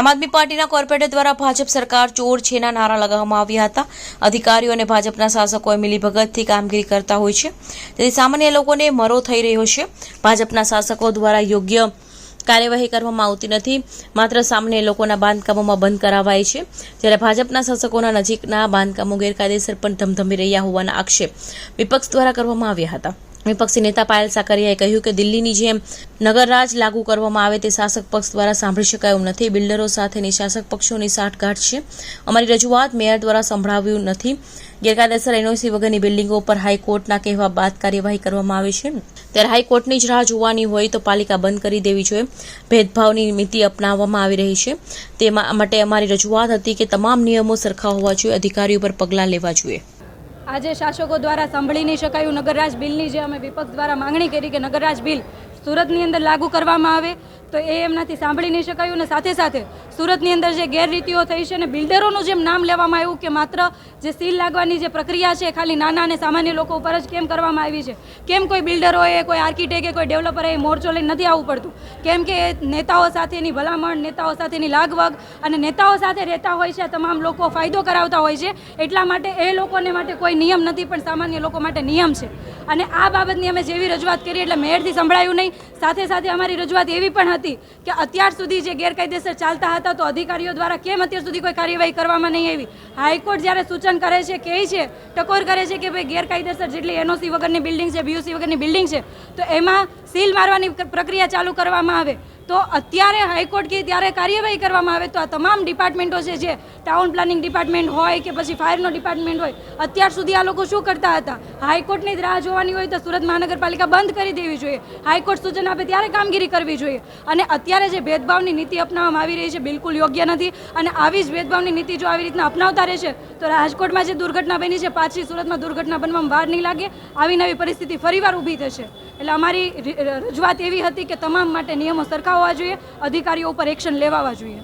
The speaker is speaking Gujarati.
આમ આદમી પાર્ટીના કોર્પોરેટર દ્વારા ભાજપ સરકાર ચોર છેના નારા લગાવવામાં આવ્યા હતા. અધિકારીઓ અને ભાજપના શાસકોએ મિલીભગતથી કામગીરી કરતા હોય છે. તેથી સામાન્ય લોકોને મરો થઈ રહ્યો છે. ભાજપના શાસકો દ્વારા યોગ્ય કાર્યવાહી કરવામાં આવતી નથી. માત્ર સામાન્ય લોકોના બાંધકામોમાં બંધ કરાવાય છે. જ્યારે ભાજપના શાસકોના નજીકના બાંધકામો ગેરકાયદેસર પણ ધમધમી રહ્યા હોવાના આક્ષેપ વિપક્ષ દ્વારા કરવામાં આવ્યા હતા. વિપક્ષી નેતા પાયલ સાકરિયાએ કહ્યું કે દિલ્હીની જેમ નગરરાજ લાગુ કરવામાં આવે તે શાસક પક્ષ દ્વારા સાંભળી શકાય એવું નથી. બિલ્ડરો સાથેની શાસક પક્ષોની સાઠગાંઠ છે. અમારી રજૂઆત મેયર દ્વારા સંભળાવ્યું નથી. ગેરકાયદેસર એનઓસી વગરની બિલ્ડિંગો પર હાઈકોર્ટના કહેવા બાદ કાર્યવાહી કરવામાં આવે છે. ત્યારે હાઈકોર્ટની જ રાહ જોવાની હોય તો પાલિકા બંધ કરી દેવી જોઈએ. ભેદભાવની નીતિ અપનાવવામાં આવી રહી છે. તે માટે અમારી રજૂઆત હતી કે તમામ નિયમો સરખા હોવા જોઈએ, અધિકારીઓ પર પગલાં લેવા જોઈએ. આજે શાસકો દ્વારા સાંભળી નહીં શકાયું. નગરરાજ બિલની જે અમે વિપક્ષ દ્વારા માંગણી કરી કે નગરરાજ બિલ સુરતની અંદર લાગુ કરવામાં આવે તો એ એમનાથી સાંભળી નહીં શકાયું અને સાથે સાથે સુરતની અંદર જે ગેરરીતિઓ થઈ છે અને બિલ્ડરોનું જેમ નામ લેવામાં આવ્યું કે માત્ર જે સીલ લાગવાની જે પ્રક્રિયા છે ખાલી નાના અને સામાન્ય લોકો ઉપર જ કેમ કરવામાં આવી છે? કેમ કોઈ બિલ્ડરોએ, કોઈ આર્કિટેક્ટે, કોઈ ડેવલપરે મોરચો લઈને નથી આવવું પડતું? કેમ કે નેતાઓ સાથેની ભલામણ, નેતાઓ સાથેની લાગવગ અને નેતાઓ સાથે રહેતા હોય છે તમામ લોકો ફાયદો કરાવતા હોય છે, એટલા માટે એ લોકોને માટે કોઈ નિયમ નથી, પણ સામાન્ય લોકો માટે નિયમ છે. અને આ બાબતની અમે જેવી રજૂઆત કરી એટલે મેયરથી સંભળાયું નહીં સાથે સાથે અમારી રજૂઆત એવી પણ હતી કે અત્યાર સુધી જે ગેરકાયદેસર ચાલતા હતા તો અધિકારીઓ દ્વારા કેમ અત્યાર સુધી કોઈ કાર્યવાહી કરવામાં નહીં આવી? હાઈકોર્ટ જ્યારે સૂચન કરે છે, કહે છે, ટકોર કરે છે કે ભાઈ ગેરકાયદેસર જેટલી એનઓસી વગરની બિલ્ડિંગ છે, બીયુસી વગરની બિલ્ડિંગ છે, તો એમાં સીલ મારવાની પ્રક્રિયા ચાલુ કરવામાં આવે. તો અત્યારે હાઈકોર્ટ કે ત્યારે કાર્યવાહી કરવામાં આવે તો આ તમામ ડિપાર્ટમેન્ટો છે જે ટાઉન પ્લાનિંગ ડિપાર્ટમેન્ટ હોય કે પછી ફાયરનો ડિપાર્ટમેન્ટ હોય, અત્યાર સુધી આ લોકો શું કરતા હતા? હાઈકોર્ટની જ રાહ જોવાની હોય તો સુરત મહાનગરપાલિકા બંધ કરી દેવી જોઈએ. હાઈકોર્ટ સૂચન આપે ત્યારે કામગીરી કરવી જોઈએ. અને અત્યારે જે ભેદભાવની નીતિ અપનાવવામાં આવી રહી છે બિલકુલ યોગ્ય નથી. અને આવી જ ભેદભાવની નીતિ જો આવી રીતના અપનાવતા રહેશે તો રાજકોટમાં જે દુર્ઘટના બની છે, પાછી સુરતમાં દુર્ઘટના બનવામાં વાર નહીં લાગે. આવી નવી પરિસ્થિતિ ફરીવાર ઊભી થશે. એટલે અમારી રજૂઆત એવી હતી કે તમામ માટે નિયમો સરખા હોવા જોઈએ અધિકારીઓ ઉપર એક્શન લેવાવા જોઈએ.